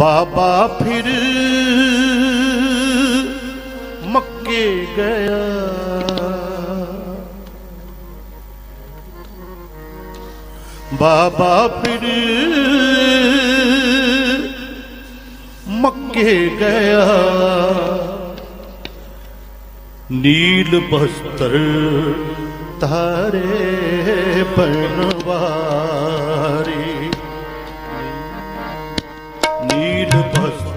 ਬਾਬਾ ਫਿਰ ਮੱਕੇ ਗਿਆ। ਬਾਬਾ ਫਿਰ ਮੱਕੇ ਗਿਆ। ਨੀਲ ਬਸਤਰ ਤਾਰੇ ਪਨਵਾਰੀ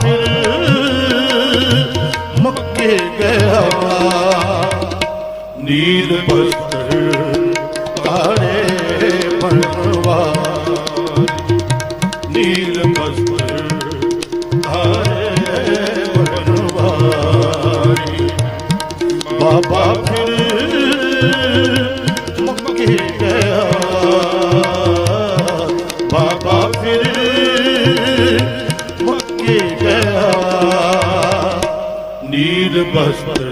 फिर मक्के गया नील पत्थर तारे बनवा नील पत्थर तारे बनवा बाबा फिर ਬਸਤਰ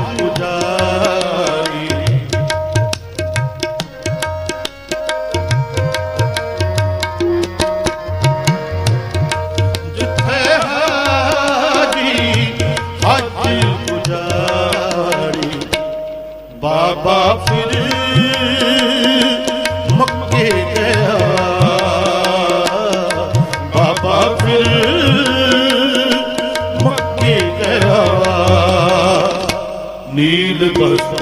ਬਸ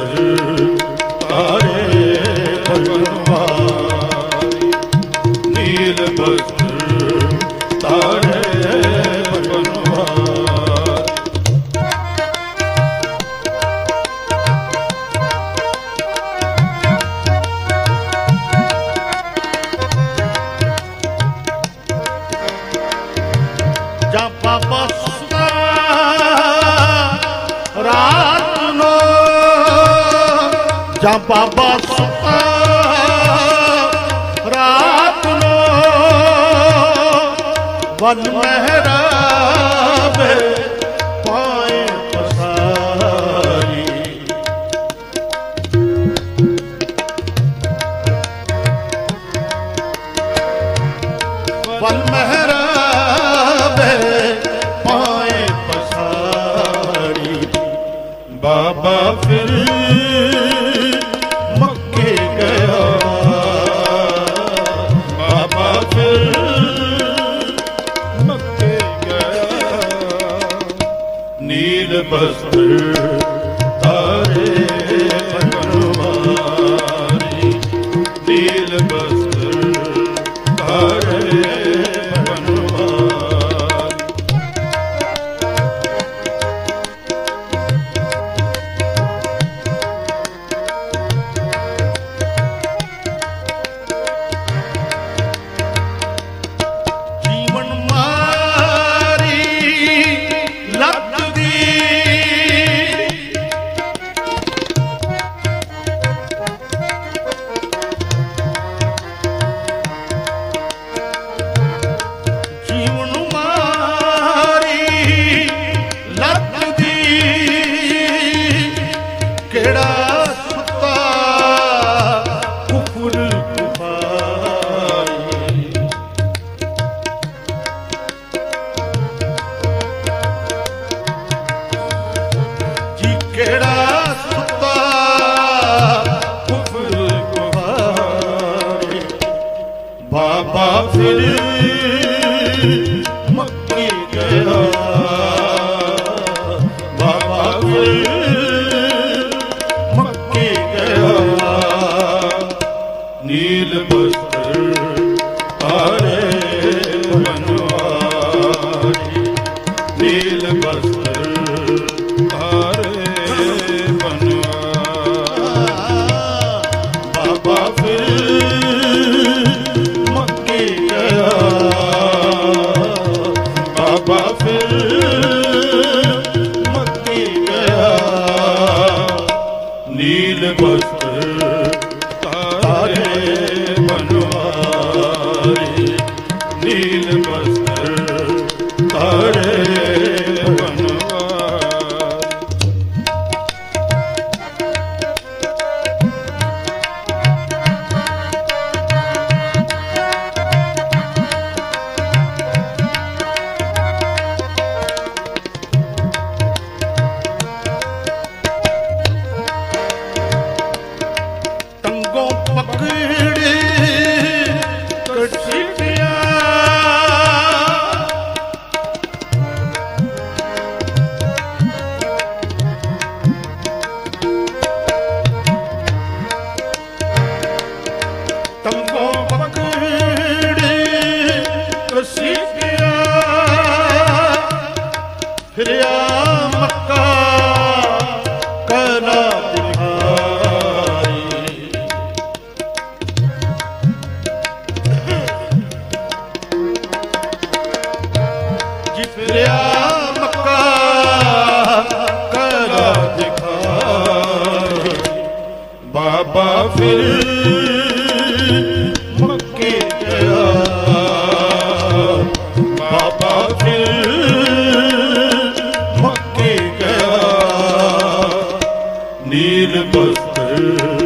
Olha o ਕਿਹੜਾ ਸੁੱਤਾ? ਕੁਫਰ ਕੁਫਾਈ ਜੀ ਕਿਹੜਾ ਸੁੱਤਾ? ਕੁਫਰ ਕੁਫਾਈ ਬਾਬਾ ਫਿਰ Hare ਫਿਰਿਆ ਮੱਕਾ ਕਰਾ ਦਿਖਾਈ ਬਾਬਾ ਫਿਰ ਮੱਕੇ ਗਿਆ। ਬਾਬਾ ਫਿਰ ਮੱਕੇ ਗਿਆ। ਨੀਲ ਬਸਤਰ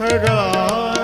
ਰਾਮ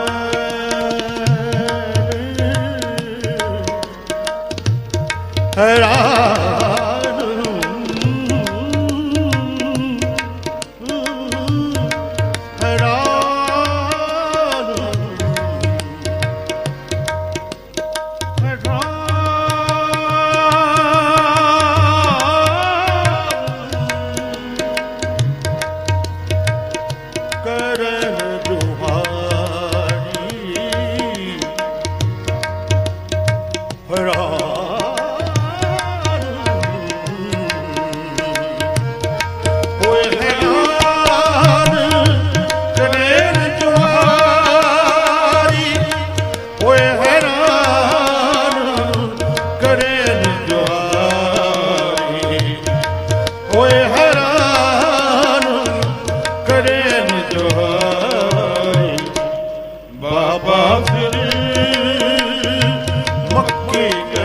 ਮੱਕੇ